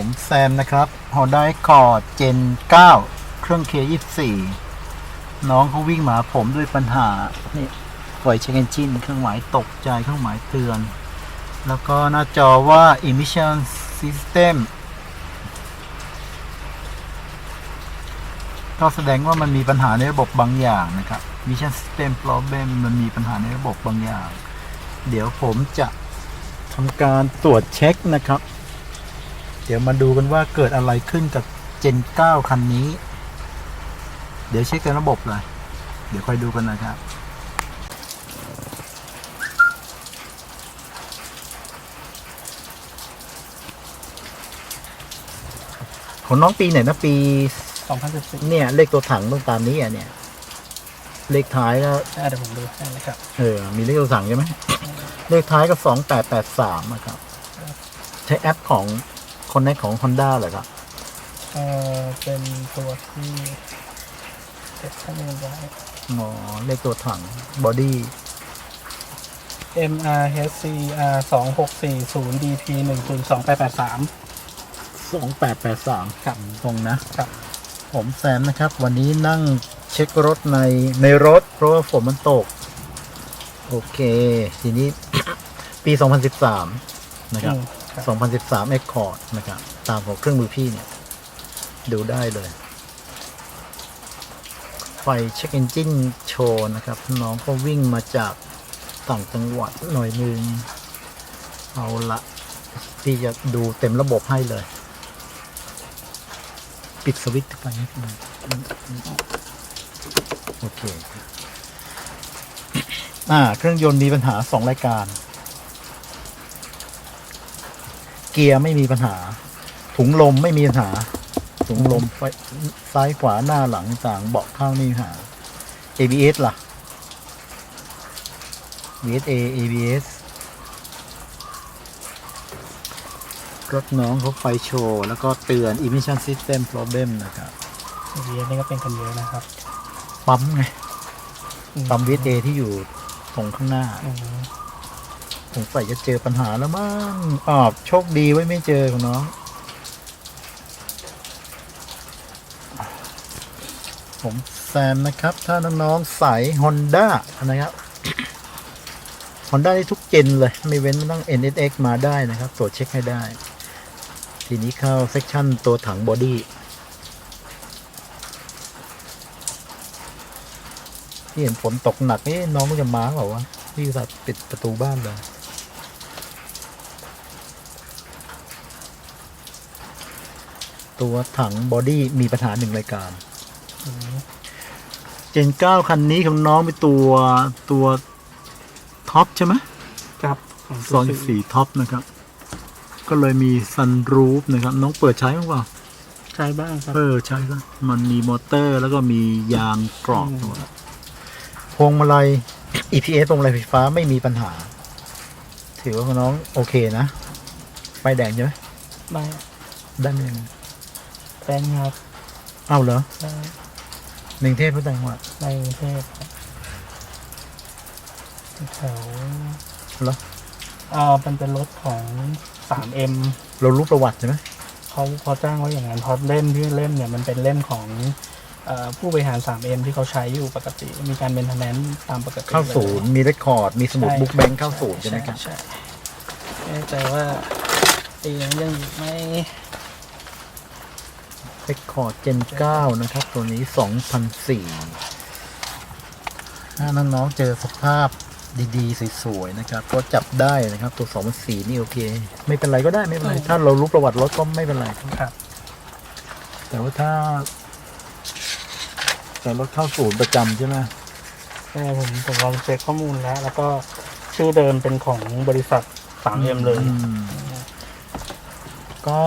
ผมแซมนะครับ Honda Accord Gen 9เครื่อง K24 น้องเขาวิ่งมาผมด้วยปัญหา นี่ปล่อยเช็คเอนจินเครื่องหมายตกใจ เครื่องหมายเตือน แล้วก็หน้าจอว่า emission system ก็แสดงว่ามันมีปัญหาในระบบบางอย่างนะครับ emission system problem มันมีปัญหาในระบบบางอย่าง เดี๋ยวผมจะทำการตรวจเช็คนะครับ เดี๋ยวมาดูกันว่าเกิดอะไรขึ้นกับ Gen 9 คันนี้ เดี๋ยวเช็คกันระบบเลยเดี๋ยวค่อยดูกันนะครับของน้องปีไหนนะปี 2014เนี่ย เลขตัวถังต้องตามนี้อะเนี่ย เลขท้ายก็อะเดี๋ยวผมดูให้นะครับ เออ มีเลขตัวถังใช่ไหม เลขท้ายก็สองแปดแปดสามนะครับ ใช้แอปของ คนในของ Honda เหรอครับ เออเป็นตัวที่เก็บข้อมูลไว้ อ๋อ เลขตัวถังบอดี้ MRHCR 2640 DP 1028883 สองแปดแปดสามครับตรงนะครับ ผมแซมนะครับ วันนี้นั่งเช็ครถในในรถ เพราะว่าฝนมันตก โอเค ทีนี้ ปี 2013 นะครับ อืมครับ 2013 Accord นะครับ ตามของเครื่องมือพี่เนี่ย ดูได้เลย ไฟเช็คเอนจินโชว์นะครับ น้องก็วิ่งมาจากต่างจังหวัดหน่อยนึง เอาละพี่จะดูเต็มระบบให้เลย ปิดสวิตช์ไปนิดนึงโอเค อ่า เครื่องยนต์มีปัญหาสองรายการ เกียร์ไม่มีปัญหา ถุงลมไม่มีปัญหา ถุงลมไฟซ้ายขวาหน้าหลังต่างเบาะข้างไม่มีปัญหา ABS ล่ะ VSA ABS รถน้องเขาไฟโชว์ แล้วก็เตือน emission system problem นะครับเยนี่ก็เป็นกันเยอะนะครับ ปั๊มไงอืปั๊ม VSA ที่อยู่ตรงข้างหน้า อืม สงสัยจะเจอปัญหาแล้วมั้งอ๋อโชคดีไว้ไม่เจอของน้อง ผมแซมนะครับ ถ้าน้องๆสาย Honda นะครับ Honda ได้ทุกเจนเลย ไม่เว้นต้อง NSX มาได้นะครับ ตรวจเช็คให้ได้ ทีนี้เข้าเซ c ชันตัวถังบอดี้ที่เห็นฝนตกหนักนี่น้องก็จะมาเปล่าวะพี่สัตว์ปิดประตูบ้านเลย ตัวถังบอดี้มีปัญหาหนึ่งรายการอืมเจนเก้าคันนี้ของน้องเป็นตัวตัวท็อปใช่ไหมครับของซอนสีท็อปนะครับ ก็เลยมีซันรูฟนะครับ น้องเปิดใช้บ้างเปล่าใช้บ้างครับเออใช่ครับมันมีมอเตอร์แล้วก็มียางกรอบอืมตัวพวงมาลัย EPS พวงมาลัยไฟฟ้าไม่มีปัญหา ถือว่าน้องโอเคนะไฟแดงใช่ไหมไม่ด้านหนึ่ง เป็นครับเอ้าเหรอใช่หนึ่งเทพพุทธจังหวัดในกรุงเทพครับแถวเหรออ่ามันเป็นรถของ 3M เรารู้ประวัติใช่ไหมเขาเขาจ้างไว้อย่างนั้นเพราะเล่มที่เล่มเนี่ยมันเป็นเล่มของเอ่อผู้บริหาร 3M ที่เขาใช้อยู่ปกติ มีการเป็นทนแนนตามปกติเข้าศูนย์มีเรคคอร์ด มีสมุดใช่บุ๊กแบงค์เข้าศูนย์ใช่ไหมครับ ใช่ไม่แน่ใจว่าปีนั้นยังอยู่ไหม เรคคอร์ดเจน9นะครับ ตัวนี้2004ถ้าน้องๆเจอสภาพดีๆ สวยๆนะครับ ก็จับได้นะครับ ตัว2004นี่โอเค ไม่เป็นไรก็ได้ไม่เป็นไร ถ้าเรารู้ประวัติรถก็ไม่เป็นไรครับ แต่ว่าถ้า แต่รถเข้าศูนย์ประจำใช่ไหมใช่ผมผมลองเช็คข้อมูลแล้ว แล้วก็ชื่อเดิมเป็นของบริษัท 3M เลยอืมก็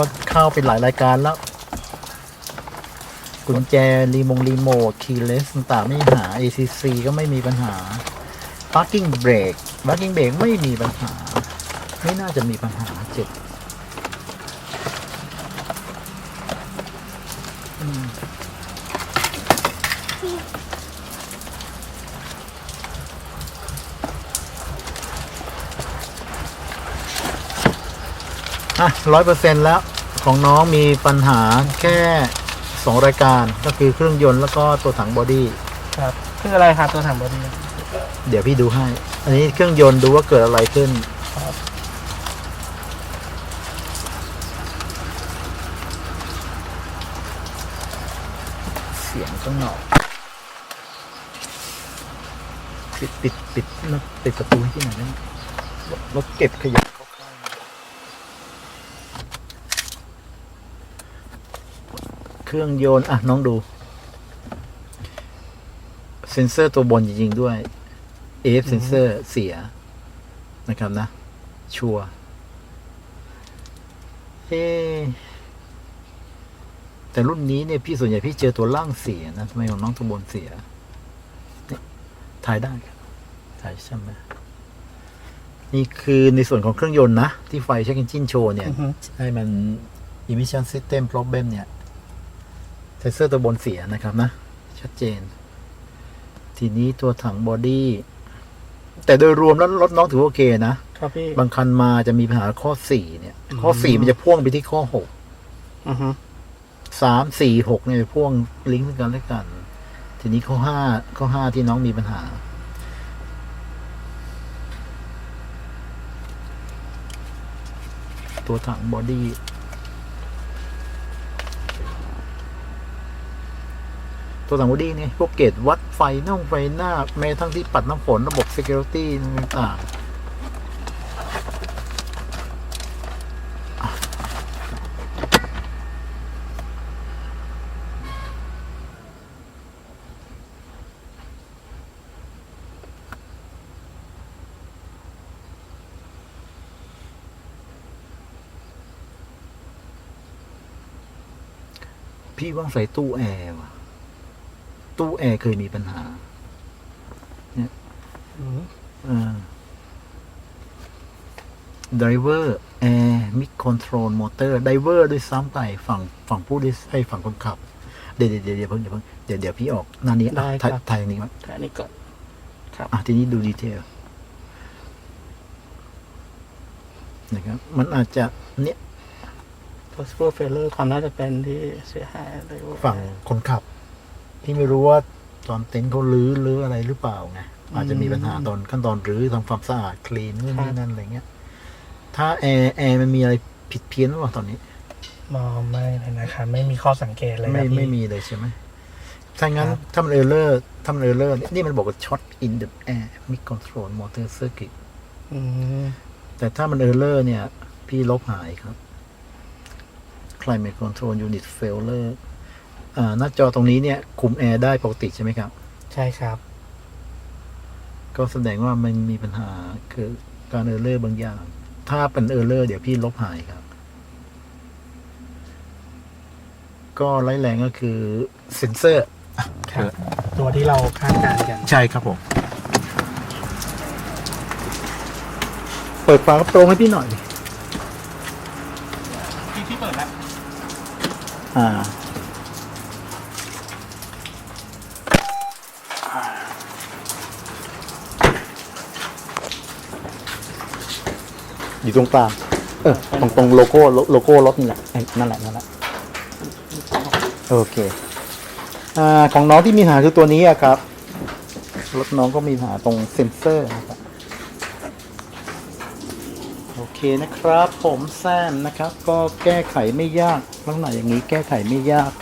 ก็เข้าไปหลายรายการแล้ว กุญแจรีมงรีโมทคีย์เลสต่างๆไม่มีปัญหา ACC ก็ไม่มีปัญหา Parking Brake Parking Brake ไม่มีปัญหา ไม่น่าจะมีปัญหาเจ็บ อะร้อยเปอร์เซ็นแล้วของน้องมีปัญหาแค่สองรายการก็คือเครื่องยนต์แล้วก็ตัวถังบอดี้ครับคืออะไรครับตัวถังบอดี้เดี๋ยวพี่ดูให้ อันนี้เครื่องยนต์ดูว่าเกิดอะไรขึ้น ครับเสียงข้างนอกปิดปิดปิดปิดประตูให้ที่ไหนอยได้ไหมรถเก็บขยะ เข้าข้างเครื่องยนต์อะ น้องดู เซนเซอร์ตัวบนจริง ๆ ด้วย AF เซนเซอร์เสียนะครับนะ ชัวร์เอะแต่รุ่นนี้เนี่ยพี่ส่วนใหญ่พี่เจอตัวล่างเสียนะทำไมของน้องตัวบนเสียเนี่ยถ่ายได้ครับถ่ายใช่ไหมนี่คือในส่วนของเครื่องยนต์นะ ที่ไฟเช็ค e ิ g จินโชว์เนี่ยอือฮึให้มัน emission system problem เนี่ย เซนเซอร์ตัวบนเสียนะครับนะ ชัดเจน ทีนี้ตัวถังบอดี้แต่โดยรวมแล้วรถน้องถือว่าโอเคนะครับพี่บางคันมาจะมีปัญหาข้อสี่เนี่ย ข้ออืสี่มมันจะพ่วงไปที่ข้อหกอือฮึสามสี่หกเนี่ยไปพ่วงลิงก์กันและกัน ทีนี้ข้อห้าข้อห้าที่น้องมีปัญหา ตัวถังบอดี้ ตัวถังบอดี้เนี่ยพวกเกจวัดไฟน่องไฟหน้าแม้ทั้งที่ปัดน้ำฝนระบบ Security ต่างพี่ว่าใส่ตู้แอร์ว่ะ ตู้แอร์เคยมีปัญหาอืมไดเวอร์แอร์มิคคอนโทรลมอเตอร์ไดเวอร์ด้วยซ้ำไปฝั่งฝั่งผู้โดยสารให้ฝั่งคนขับเดี๋ยวเดี๋ยวเดี๋ยวเดี๋ยวเพิ่งเดี๋ยวเพิ่งเดี๋ยวเดี๋ยวพี่ออกหน้านี้อะถ่ายถ่ายอย่างนี้มั้ยแค่นี้ก่อนอะทีนี้ดูดีเทลนะครับ มันอาจจะเนี่ยตัวสปูเฟลเลอร์ความน่าจะเป็นที่เสียหายเลยฝั่งคนขับ พี่ไม่รู้ว่าตอนเต็นท์เขาลื้อลื้ออะไรหรือเปล่าไงอาจจะมีปัญหาตอนขั้นตอนรื้อทำความสะอาดคลีนนู่นนี่นั่นอะไรเงี้ย ถ้าแอร์แอร์มันมีอะไรผิดเพี้ยนหรือเปล่าตอนนี้มองไม่เลยนะครับไม่มีข้อสังเกตเลยคไม่รับพี่ไม่มีเลยใช่ไหมถ้างั้นครับถ้ามันเออร์เลอร์ถ้ามันเออร์เลอร์นี่มันบอกว่าช็อตอินเดอะแอร์มิคอนโทรลมอเตอร์เซอร์กิตอืมแต่ถ้ามันเออร์เลอร์เนี่ย พี่ลบหายครับ climate control unit failure อ่า หน้าจอตรงนี้เนี่ยคุมแอร์ได้ปกติใช่ไหมครับ ใช่ครับ ก็แสดงว่ามันมีปัญหาคือการเออร์เลอร์บางอย่าง ถ้าเป็นเออร์เลอร์เดี๋ยวพี่ลบหายครับ ก็ไร้ายแรงก็คือเซนเซอร์ ครับ ตัวที่เราคาดการณ์กัน ใช่ครับผม เปิดฝากระโปรงให้พี่หน่อยพี่พี่เปิดแล้ว อ่า อยู่ตรงกลางเออตรงตรงโลโก้โลโลโก้รถนี่แหละไอ้นั่นแหละนั่นแหละโอเคอ่าของน้องที่มีปัญหาคือตัวนี้อะครับรถน้องก็มีปัญหาตรงเซ็นเซอร์นะครับโอเคนะครับ ผมแซมนะครับ ก็แก้ไขไม่ยากลักษณะอย่างนี้แก้ไขไม่ยาก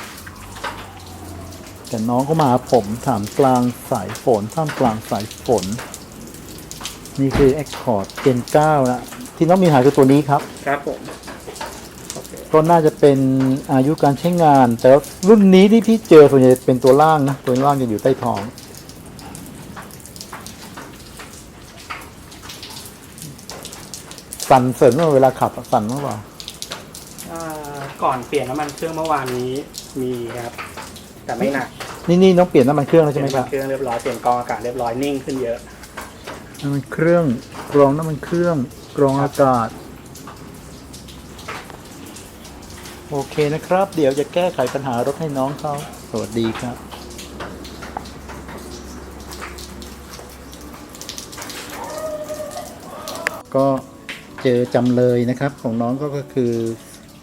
แต่น้องก็มาหาผมถามกลางสายฝนท่ามกลางสายฝน นี่คือ Accord Gen 9นะ ที่น้องมีปัญหาคือตัวนี้ครับ ครับผมก็น่าจะเป็นอายุการใช้งาน แต่ว่ารุ่นนี้ที่พี่เจอส่วนใหญ่เป็นตัวล่างนะ ตัวล่างจะอยู่ใต้ท้อง สั่นเสริมเวลาขับอะสั่นมากกว่าอ่าก่อนเปลี่ยนน้ำมันเครื่องเมื่อวานนี้มีครับ แต่ไม่หนัก นี่นี่น้องเปลี่ยนน้ำมันเครื่องแล้วเปใช่ลี่ยไหนมครับน้ำมันเครื่องเรียบร้อยเปลี่ยนกรองอากาศเรียบร้อยนิ่งขึ้นเยอะน้ำมันเครื่องกรองน้ำมันเครื่องกรองอากาศ โอเคนะครับ เดี๋ยวจะแก้ไขปัญหารถให้น้องเขาสวัสดีครับก็เจอจำเลยนะครับของน้องก็คือ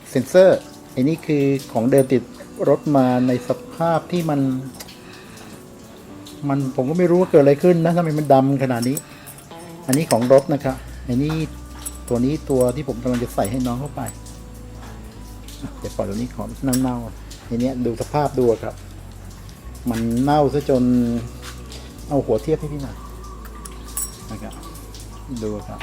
เซนเซอร์อันนี้คือของเดิมติดรถมาในสภาพที่มัน มันผมก็ไม่รู้ว่าเกิดอะไรขึ้นนะทำไมมันดำขนาดนี้ อันนี้ของรถนะครับ อันนี้ตัวนี้ตัวที่ผมกำลังจะใส่ให้น้องเข้าไปอะเดี๋ยวปล่อยตัวนี้ขอเน่าๆอันนี้ดูสภาพดูครับ มันเน่าซะจนเอาหัวเทียบให้พี่หน่อยนะครับดูครับ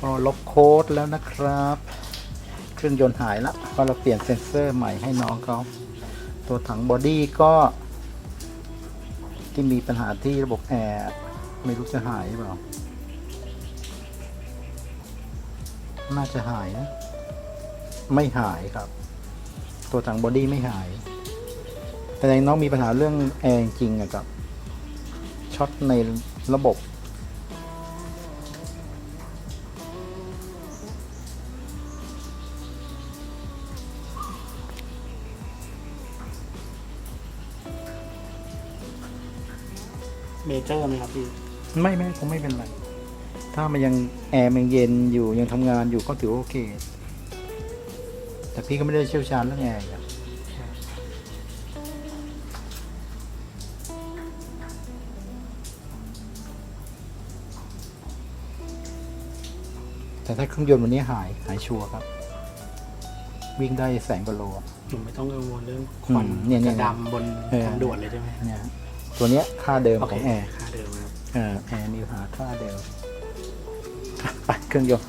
ก็ลบโค้ดแล้วนะครับ เครื่องยนต์หายแล้วเพราะเราเปลี่ยนเซ็นเซอร์ใหม่ให้น้องเขา ตัวถังบอดี้ก็ที่มีปัญหาที่ระบบแอร์ไม่รู้จะหายหรือเปล่า น่าจะหายนะ ไม่หายครับ ตัวถังบอดี้ไม่หาย แต่ยังน้องมีปัญหาเรื่องแอร์จริงอะครับ ช็อตในระบบ เจอร์ไหมครับพี่ ไม่ไม่คงไม่เป็นไร ถ้ามันยังแอร์มันยังเย็นอยู่ยังทำงานอยู่ก็ถือว่าโอเค แต่พี่ก็ไม่ได้เชี่ยวชาญเรื่องแอร์อะแต่ถ้าเครื่องยนต์วันนี้หายหายชัวร์ครับ วิ่งได้แสนกว่าโล ผมไม่ต้องกังวลเรื่องควันอืมเนี่ยเนี่ยกระดำบนเออ ทางด่วนเลยใช่ไหม เนี่ย ตัวเนี้ยค่าเดิมโอขเคองแอร์ค่าเดิมครับเออแอร์มีปัญหาค่าเดิมอะไปเครื่องยนต์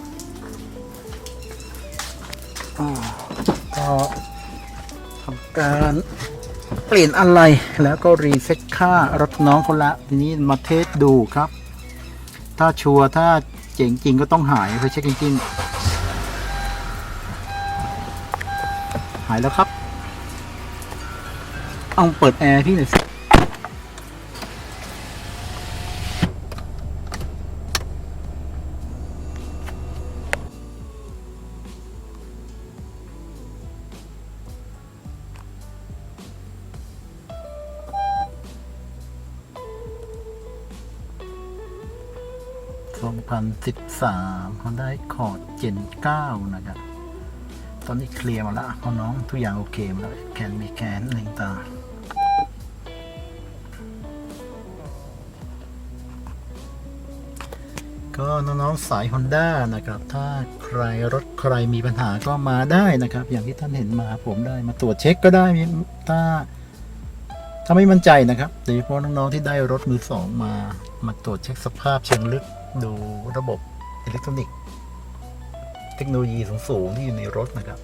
อ่าก็ทำการเปลี่ยนอะไรแล้วก็รีเซ็ตค่ารถน้องคนละทีนี้มาเทสดูครับ ถ้าชัวร์ถ้าเจ๋งจริงก็ต้องหายไปเช็คจริงๆหายแล้วครับ เอาเปิดแอร์พี่หน่อยสิ 2013 Honda Accord Gen 9 นะครับ ตอนนี้เคลียร์มาแล้วเพราน้องทุกอย่างโอเคมดแล้วแคนมีแคนอะไรต่างก็น้องๆสาย Honda นะครับ ถ้าใครรถใครมีปัญหาก็มาได้นะครับ อย่างที่ท่านเห็นมาผมได้มาตรวจเช็คก็ได้ถ้า ถ้าไม่มั่นใจนะครับโดยเฉพาะน้องๆที่ได้รถมือสองมามาตรวจเช็คสภาพเชิงลึก ดูระบบอิเล็กทรอนิกส์ เทคโนโลยีสูงๆที่อยู่ในรถนะครับ